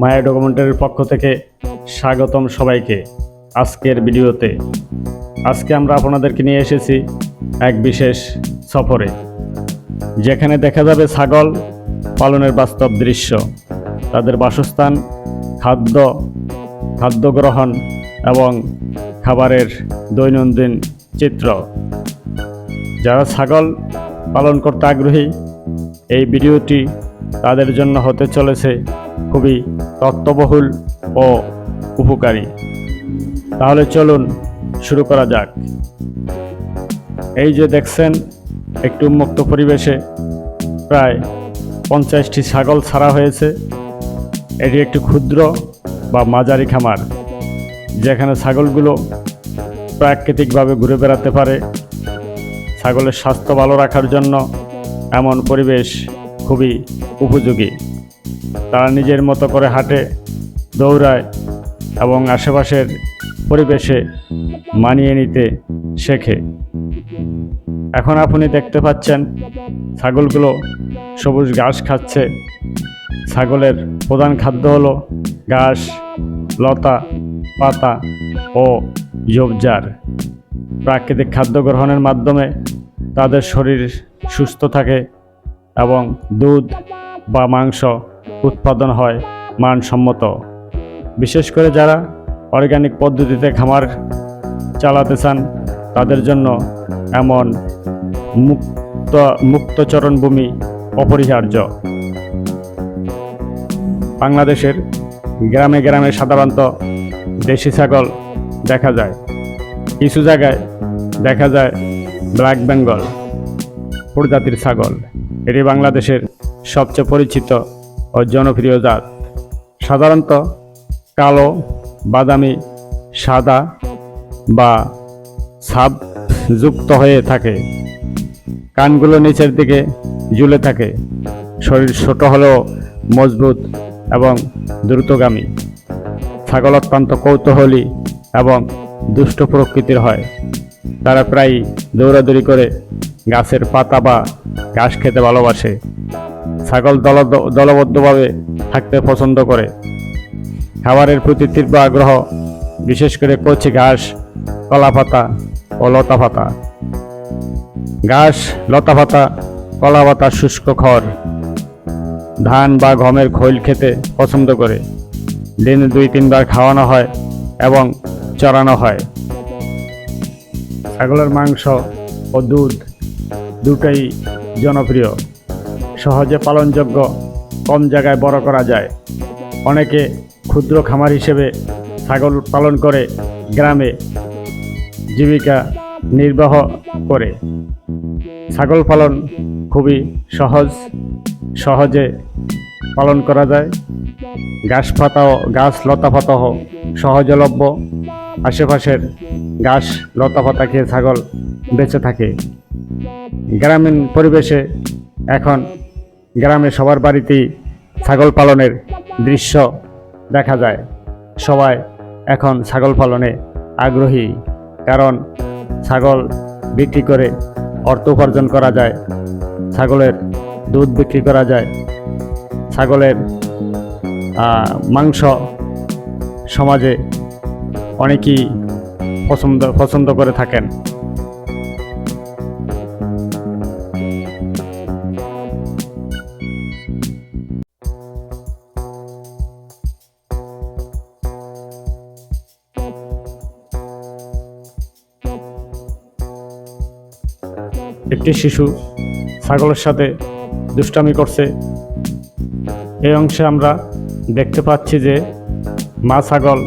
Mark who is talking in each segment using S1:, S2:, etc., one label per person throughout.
S1: মায়া ডকুমেন্টারির পক্ষ থেকে স্বাগতম সবাইকে আজকের ভিডিওতে। আজকে আমরা আপনাদেরকে নিয়ে এসেছি এক বিশেষ সফরে, যেখানে দেখা যাবে ছাগল পালনের বাস্তব দৃশ্য, তাদের বাসস্থান, খাদ্য খাদ্য গ্রহণ এবং খাবারের দৈনন্দিন চিত্র। যারা ছাগল পালন করতে আগ্রহী, এই ভিডিওটি তাদের জন্য হতে চলেছে খুবই তত্ত্ববহুল ও উপকারী। তাহলে চলুন শুরু করা যাক। এই যে দেখছেন, একটু উন্মুক্ত পরিবেশে প্রায় পঞ্চাশটি ছাগল ছাড়া হয়েছে। এটি একটি ক্ষুদ্র বা মাঝারি খামার, যেখানে ছাগলগুলো প্রাকৃতিকভাবে ঘুরে বেড়াতে পারে। ছাগলের স্বাস্থ্য ভালো রাখার জন্য এমন পরিবেশ খুবই উপযোগী। তারা নিজের মতো করে হাঁটে, দৌড়ায় এবং আশেপাশের পরিবেশে মানিয়ে নিতে শেখে। এখন আপনি দেখতে পাচ্ছেন ছাগলগুলো সবুজ ঘাস খাচ্ছে। ছাগলের প্রধান খাদ্য হলো ঘাস, লতা, পাতা ও ঝোপঝাড়। প্রাকৃতিক খাদ্য গ্রহণের মাধ্যমে তাদের শরীর সুস্থ থাকে এবং দুধ বা মাংস উৎপাদন হয় মানসম্মত। বিশেষ করে যারা অর্গানিক পদ্ধতিতে খামার চালাতে চান, তাদের জন্য এমন মুক্ত, মুক্তচরণ ভূমি অপরিহার্য। বাংলাদেশের গ্রামে গ্রামে সাধারণত দেশি ছাগল দেখা যায়। কিছু জায়গায় দেখা যায় ব্ল্যাক বেঙ্গল প্রজাতির ছাগল। এটি বাংলাদেশের সবচেয়ে পরিচিত ও জনপ্রিয় জাত সাধারণত কালো, বাদামি, সাদা বা ছাপ যুক্ত হয়ে থাকে। কানগুলো নিচের দিকে ঝুলে থাকে। শরীর ছোট হলেও মজবুত এবং দ্রুতগামী। ছাগল অত্যন্ত কৌতূহলী এবং দুষ্ট প্রকৃতির হয়। তারা প্রায় দৌড়াদৌড়ি করে গাছের পাতা বা ঘাস খেতে ভালোবাসে। ছাগল দল দলবদ্ধভাবে থাকতে পছন্দ করে। খাবারের প্রতি তীব্র আগ্রহ, বিশেষ করে কচি ঘাস, কলা পাতা ও লতা পাতা। ঘাস, লতা পাতা, কলা পাতা শুষ্ক খড়। ধান বা গমের খৈল খেতে পছন্দ করে। দিনে দুই তিনবার খাওয়ানো হয় এবং চড়ানো হয়। ছাগলের মাংস ও দুধ দুটাই জনপ্রিয়। সহজে পালনযোগ্য, কম জায়গায় বড় করা যায়। অনেকে ক্ষুদ্র খামার হিসেবে ছাগল পালন করে গ্রামে জীবিকা নির্বাহ করে। ছাগল পালন খুবই সহজ, সহজে পালন করা যায়। ঘাস পাতাও, গাছ লতা পাতাও সহজলভ্য। আশেপাশের গাছ লতা পাতা খেয়ে ছাগল বেঁচে থাকে। গ্রামীণ পরিবেশে এখন গ্রামে সবার বাড়িতেই ছাগল পালনের দৃশ্য দেখা যায়। সবাই এখন ছাগল পালনে আগ্রহী, কারণ ছাগল বিক্রি করে অর্থ উপার্জন করা যায়, ছাগলের দুধ বিক্রি করা যায়, ছাগলের মাংস সমাজে অনেকেই পছন্দ পছন্দ করে থাকেন। একটি শিশু ছাগলের সাথে দুষ্টামি করছে। এই অংশে আমরা দেখতে পাচ্ছি যে মা ছাগল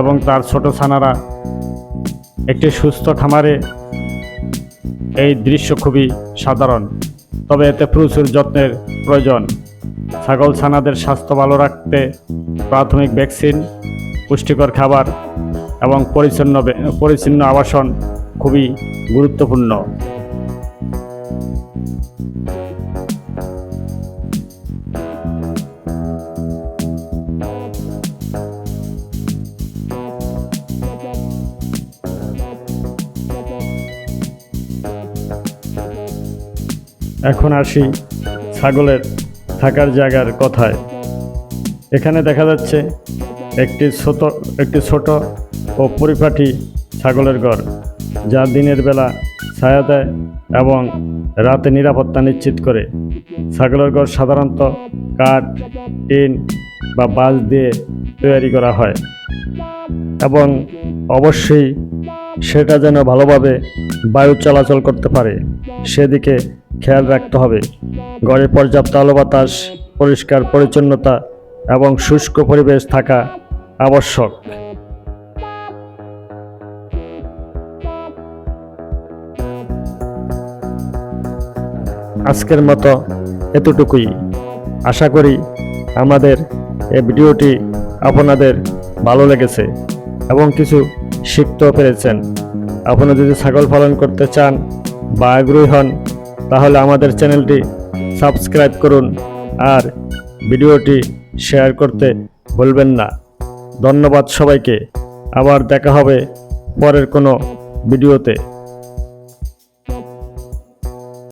S1: এবং তার ছোট ছানারা একটি সুস্থ খামারে এই দৃশ্য খুবই সাধারণ। তবে এতে প্রচুর যত্নের প্রয়োজন। ছাগল ছানাদের স্বাস্থ্য ভালো রাখতে প্রাথমিক ভ্যাকসিন, পুষ্টিকর খাবার এবং পরিচ্ছন্ন পরিচ্ছন্ন আবাসন খুবই গুরুত্বপূর্ণ। এখন আসি ছাগলের থাকার জায়গার কথায়। এখানে দেখা যাচ্ছে একটি ছোট একটি ছোট ও পরিপাটি ছাগলের ঘর, যা দিনের বেলা ছায়া দেয় এবং রাতে নিরাপত্তা নিশ্চিত করে। ছাগলের ঘর সাধারণত কাঠ, টিন বা বাঁশ দিয়ে তৈরি করা হয় এবং অবশ্যই সেটা যেন ভালোভাবে বায়ু চলাচল করতে পারে। সেদিকে খেয়াল রাখতে হবে। ঘরে পর্যাপ্ত আলো বাতাস, পরিষ্কার পরিচ্ছন্নতা এবং শুষ্ক পরিবেশ থাকা আবশ্যক। আজকের মতো এতটুকুই। আশা করি আমাদের এই ভিডিওটি আপনাদের ভালো লেগেছে এবং কিছু শিখতেও পেরেছেন। আপনারা যদি ছাগল পালন করতে চান বা আগ্রহী হন তাহলে আমাদের চ্যানেলটি সাবস্ক্রাইব করুন আর ভিডিওটি শেয়ার করতে ভুলবেন না। ধন্যবাদ সবাইকে। আবার দেখা হবে পরের কোনো ভিডিওতে।